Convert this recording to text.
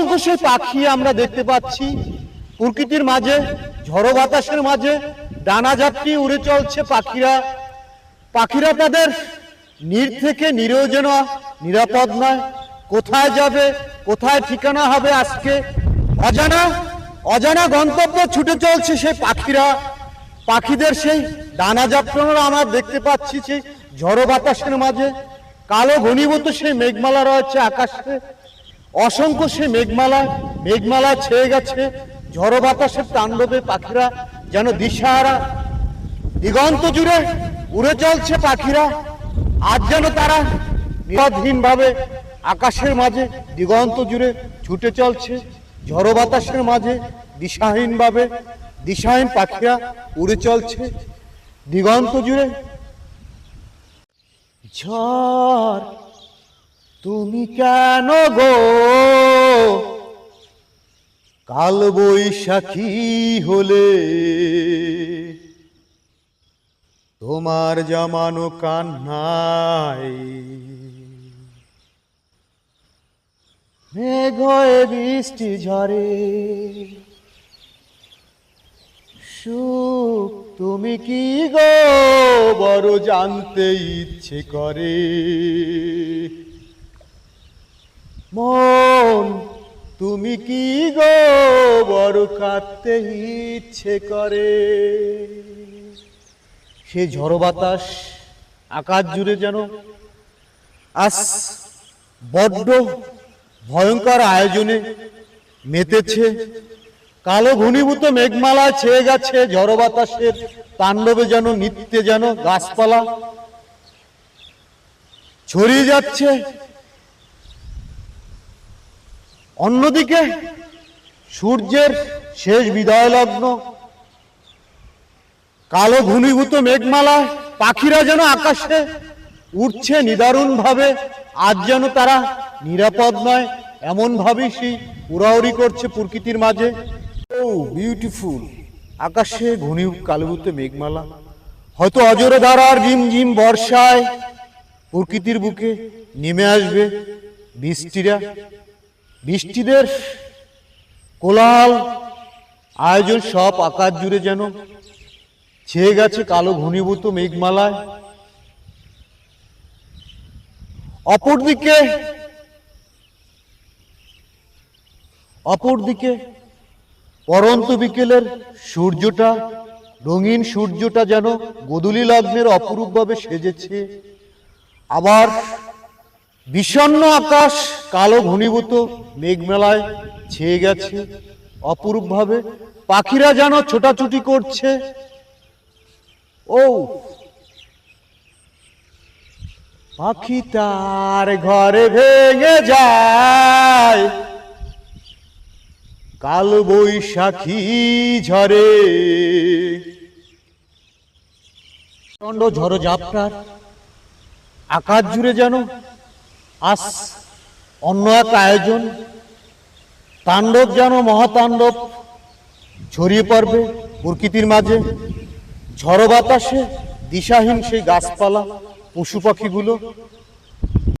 অসংখ্য পাখি আমরা দেখতে পাচ্ছি। প্রকৃতির মাঝে, ঝড়ো বাতাসের মাঝে ডানা ঝাপটি উড়ে চলছে পাখিরা। পাখিরা তাদের নীর থেকে নিরেও যেন নিরাপদ নয়। কোথায় যাবে, কোথায় ঠিকানা হবে আজকে? অজানা অজানা গন্তব্য ছুটে চলছে সেই পাখিরা। পাখিদের সেই ডানা ঝাপটানো আমরা দেখতে পাচ্ছি সেই ঝড়ো বাতাসের মাঝে। কালো ঘনীভূত সেই মেঘমালা রয়েছে আকাশে। অসংখ্য সে মেঘমালা মেঘমালা ছেয়ে গেছে। ঝড়ো বাতাসের তাণ্ডবে পাখিরা, যেন দিশাহারা। দিগন্ত জুড়ে উড়ে চলছে পাখিরা। আজ যেন তারা নিরধহীন ভাবে আকাশের মাঝে, দিগন্ত জুড়ে ছুটে চলছে। ঝড়ো বাতাসের মাঝে দিশাহীন ভাবে দিশাহীন পাখিরা উড়ে চলছে। দিগন্ত জুড়ে ঝড় তুমি কেন গো? কাল বৈশাখী হলে তোমার জামানো কান্নাই মেঘ হয়ে বৃষ্টি ঝরে। সুখ তুমি কি গো? বড় জানতে ইচ্ছে করে। মন, তুমি কি গো বড় কাঁদতে ইচ্ছে করে? সে ঝড়ো বাতাস আকাশ জুড়ে যেন আস বড্ড ভয়ঙ্কর আয়োজনে মেতেছে। কালো ঘনীভূত মেঘমালা ছেয়ে গেছে ঝড় বাতাসের তাণ্ডবে যেন, নিত্যে যেন গাছপালা ছড়িয়ে যাচ্ছে। অন্যদিকে সূর্যের শেষ বিদায় লগ্ন কালো ঘনীভূত মেঘমালা পাখিরা যেন আকাশে উঠছে নিদারুণ ভাবে আজ যেন তারা নিরাপদ নয়, এমন ভাবেই সেই উড়াউড়ি করছে প্রকৃতির মাঝে। ও বিউটিফুল আকাশে ঘনী কালভূত মেঘমালা। হয়তো অজরে ধারার ঝিম বর্ষায় প্রকৃতির বুকে নেমে আসবে বৃষ্টিরা বৃষ্টিদের কোলাহল আয়োজন সব আকাশ জুড়ে যেন। ছেয়ে গেছে কালো ঘনীভূত মেঘমালায়। অপরদিকে অপরদিকে পরন্ত বিকেলের সূর্যটা, রঙিন সূর্যটা যেন গোধূলি লগ্নের অপরূপভাবে সেজেছে। আবার বিষণ্ণ আকাশ, কালো ঘনীভূত মেঘমেলায় ছেয়ে গেছে অপরূপভাবে। পাখিরা যেন ছোটাছুটি করছে। ও পাখি তার ঘরে ভেঙে যায়। কাল বৈশাখী ঝরে। প্রচণ্ড ঝড়ো ঝাপটার আকাশ জুড়ে যেন আস। অন্য এক আয়োজন। তাণ্ডব যেন মহাতাণ্ডব। ছড়িয়ে পড়বে প্রকৃতির মাঝে। ঝড় বাতাসে দিশাহীন সেই গাছপালা, পশু পাখিগুলো।